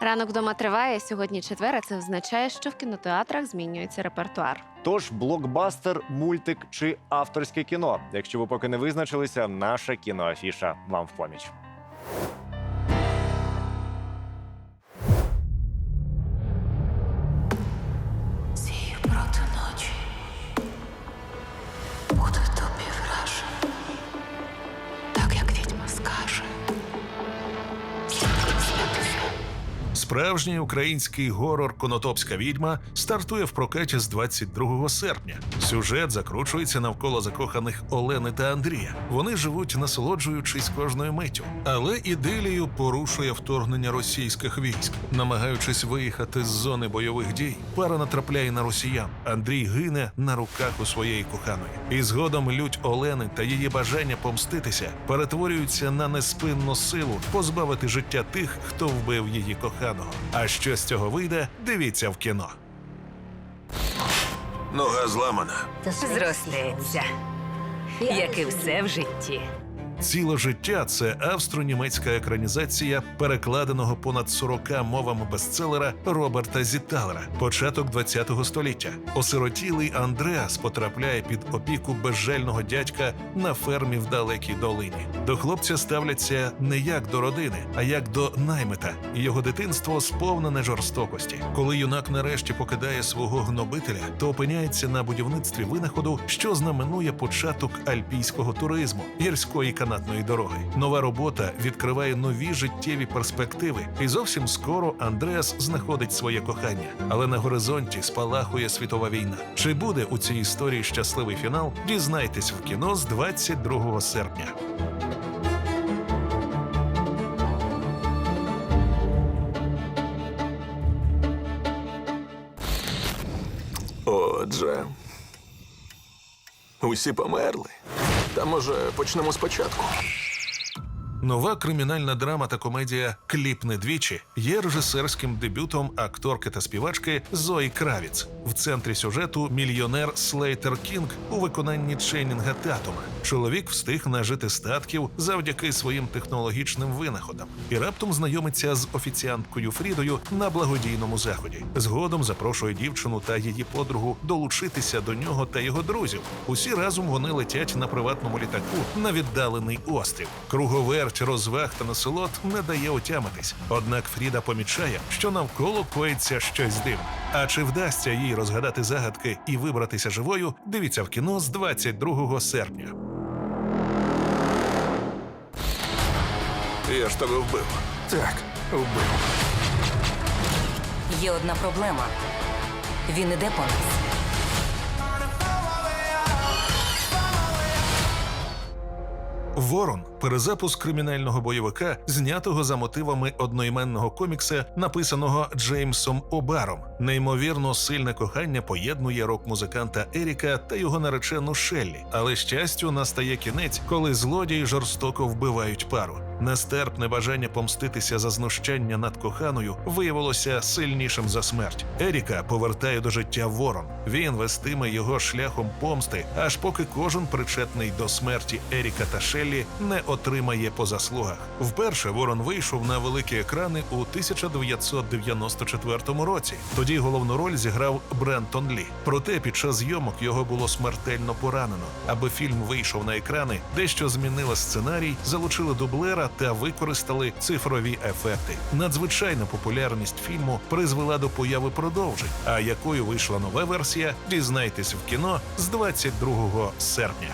Ранок вдома триває. Сьогодні четвер, а це означає, що в кінотеатрах змінюється репертуар. Тож блокбастер, мультик чи авторське кіно. Якщо ви поки не визначилися, наша кіноафіша вам в поміч. Сію проти ночі. Буде Справжній український горор Конотопська відьма стартує в прокаті з 22 серпня. Сюжет закручується навколо закоханих Олени та Андрія. Вони живуть, насолоджуючись кожною миттю. Але ідилію порушує вторгнення російських військ. Намагаючись виїхати з зони бойових дій, пара натрапляє на росіян. Андрій гине на руках у своєї коханої. І згодом лють Олени та її бажання помститися перетворюються на неспинну силу позбавити життя тих, хто вбив її коханого. А що з цього вийде, дивіться в кіно. Нога зламана. Зростеться, як і все в житті. Ціле життя це австро-німецька екранізація перекладеного понад 40 мовами бестселера Роберта Зітталера, початок ХХ століття. Осиротілий Андреас потрапляє під опіку безжального дядька на фермі в далекій долині. До хлопця ставляться не як до родини, а як до наймита. Його дитинство сповнене жорстокості. Коли юнак нарешті покидає свого гнобителя, то опиняється на будівництві винаходу, що знаменує початок альпійського туризму, гірської канатної дороги. Нова робота відкриває нові життєві перспективи, і зовсім скоро Андреас знаходить своє кохання. Але на горизонті спалахує світова війна. Чи буде у цій історії щасливий фінал? Дізнайтесь в кіно з 22 серпня. Отже. Усі померли. Та може почнемо спочатку. Нова кримінальна драма та комедія Кліпне двічі є режисерським дебютом акторки та співачки Зої Кравіц. В центрі сюжету мільйонер Слейтер Кінг у виконанні Ченнінга Татума. Чоловік встиг нажити статків завдяки своїм технологічним винаходам і раптом знайомиться з офіціанткою Фрідою на благодійному заході. Згодом запрошує дівчину та її подругу долучитися до нього та його друзів. Усі разом вони летять на приватному літаку на віддалений острів. Круговерть розваг та насолод не дає отямитись. Однак Фріда помічає, що навколо коїться щось дивне. А чи вдасться їй розгадати загадки і вибратися живою? Дивіться в кіно з 22 серпня. Я ж тебе вбив. Так, вбив. Є одна проблема. Він іде по нас. Ворон перезапуск кримінального бойовика, знятого за мотивами одноіменного комікса, написаного Джеймсом Обаром. Неймовірно сильне кохання поєднує рок-музиканта Еріка та його наречену Шеллі. Але щастю настає кінець, коли злодії жорстоко вбивають пару. Нестерпне бажання помститися за знущання над коханою виявилося сильнішим за смерть. Еріка повертає до життя ворон. Він вестиме його шляхом помсти, аж поки кожен причетний до смерті Еріка та Шеллі не отримає по заслугах. Вперше ворон вийшов на великі екрани у 1994 році. Тоді головну роль зіграв Брентон Лі. Проте під час зйомок його було смертельно поранено. Аби фільм вийшов на екрани, дещо змінили сценарій, залучили дублера та використали цифрові ефекти. Надзвичайна популярність фільму призвела до появи продовжень. А якою вийшла нова версія, дізнайтесь в кіно з 22 серпня.